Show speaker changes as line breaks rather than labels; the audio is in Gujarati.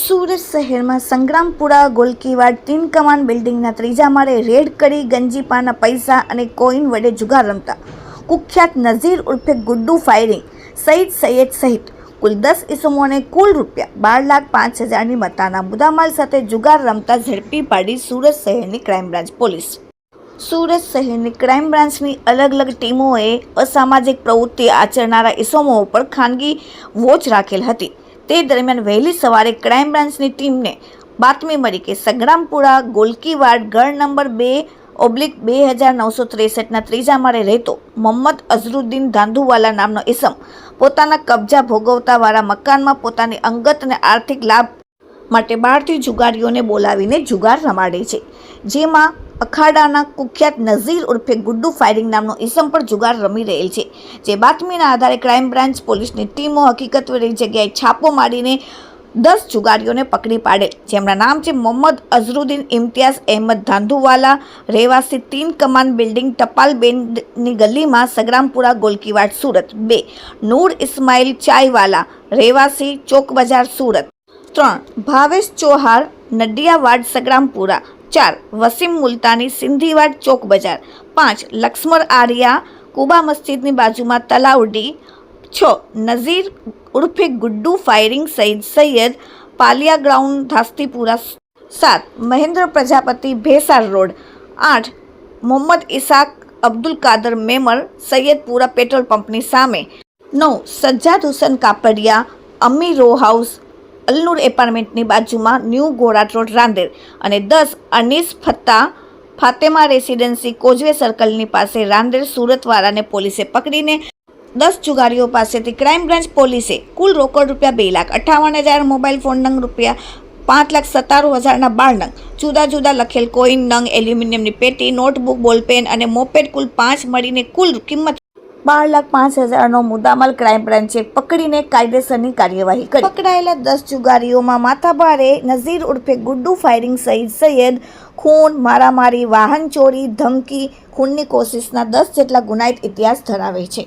સુરત શહેરમાં સંગ્રામપુરા, ગોલકીવાડ તીન કમાન બિલ્ડિંગના ત્રીજા માળે રેડ કરી ગંજીપાના પૈસા અને કોઈન વડે જુગાર રમતા. કુખ્યાત નઝીર ઉર્ફે ગુડ્ડુ ફાયરિંગ, સઈદ સૈયદ સહિત કુલ દસ ઇસમોને કુલ રૂપિયા બાર લાખ પાંચ હજારની મતાના મુદ્દામાલ સાથે જુગાર રમતા ઝડપી પાડી સુરત શહેરની ક્રાઇમ બ્રાન્ચ પોલીસ. સુરત શહેરની ક્રાઇમ બ્રાન્ચની અલગ અલગ ટીમોએ અસામાજિક પ્રવૃત્તિ આચરનારા ઇસમો ઉપર ખાનગી વોચ રાખેલ હતી. તે દરમિયાન વહેલી સવારે ક્રાઇમ બ્રાન્ચની ટીમને બાતમી મળી કે સંગ્રામપુરા ગોલકીવાડ, ગઢ નંબર બે, ઓબ્લિક બે હજાર નવસો ત્રેસઠના ત્રીજા માળે રહેતો મોહમ્મદ અઝરુદ્દીન ધાંધુવાલા નામનો ઇસમ પોતાના કબજા ભોગવતાવાળા મકાનમાં પોતાની અંગત અને આર્થિક લાભ માટે બહારથી જુગારીઓને બોલાવીને જુગાર રમાડે છે. જેમાં અખાડાના કુખ્યાત નઝીર ઉર્ફે ગુડ્ડુ ફાયરિંગ નામનો ઇસમ પર જુગાર રમી રહેલ છે. જે બાતમીના આધારે ક્રાઇમ બ્રાન્ચ પોલીસની ટીમો હકીકતવાળી જગ્યાએ છાપો મારીને દસ જુગારીઓને પકડી પાડે. જેમના નામ છે મોહમ્મદ અઝરુદ્દીન ઇમ્તિયાઝ અહેમદ ધાંધુવાલા, રહેવાસી તીન કમાન બિલ્ડિંગ ટપાલ બેનની ગલીમાં સગ્રામપુરા ગોલકીવાડ, સુરત. બે, નૂર ઇસ્માઇલ ચાયવાલા રહેવાસી ચોક બજાર સુરત. ત્રણ, ભાવેશ ચોહાર, નડિયાવાડ, સગ્રામપુરા. ચાર, વસીમ મુલતાની સિંધીવાડ ચોક બજાર. પાંચ, લક્ષ્મણ આર્યા કુબા મસ્જિદની બાજુમાં તલાવડી છ, નઝીર ઉર્ફે Guddu firing said Syed Paliya ground Dhastipura. સાત, મહેન્દ્ર પ્રજાપતિ ભેસાર રોડ. આઠ, મોહમ્મદ ઇસાક અબ્દુલ કાદર મેમર સૈયદપુરા પેટ્રોલ પંપની સામે. નવ, સજ્જાદ હુસેન કાપડિયા અમી રો હાઉસ અલનૂર એપાર્ટમેન્ટની બાજુમાં ન્યૂ ગોરાટ રોડ રાંદેર અને દસ અનીસ ફત્તા ફાતેમા રેસિડેન્સી કોજવે સર્કલની પાસે રાંદેર સુરતવાળાને પોલીસે પકડીને દસ જુગારીઓ પાસેથી ક્રાઇમ બ્રાન્ચ પોલીસે કુલ રોકડ રૂપિયા બે લાખ અઠાવન હજાર મોબાઈલ ફોન નંગ રૂપિયા પાંચ લાખ સત્તાણું હજારના બાર નંગ. જુદા જુદા લખેલ કોઈન નંગ, એલ્યુમિનિયમની પેટી, નોટબુક, બોલપેન અને મોપેડ કુલ પાંચ મળીને કુલ કિંમત બાર લાખ પાંચ હજારનો મુદ્દામાલ ક્રાઇમ બ્રાન્ચે પકડીને કાયદેસરની કાર્યવાહી કરી. પકડાયેલા દસ જુગારીઓમાં માથાભારે નઝીર ઉર્ફે ગુડ્ડુ ફાયરિંગ સહિત સૈયદ, ખૂન, મારામારી, વાહન ચોરી, ધમકી, ખૂનની કોશિશના દસ જેટલા ગુનાહિત ઇતિહાસ ધરાવે છે.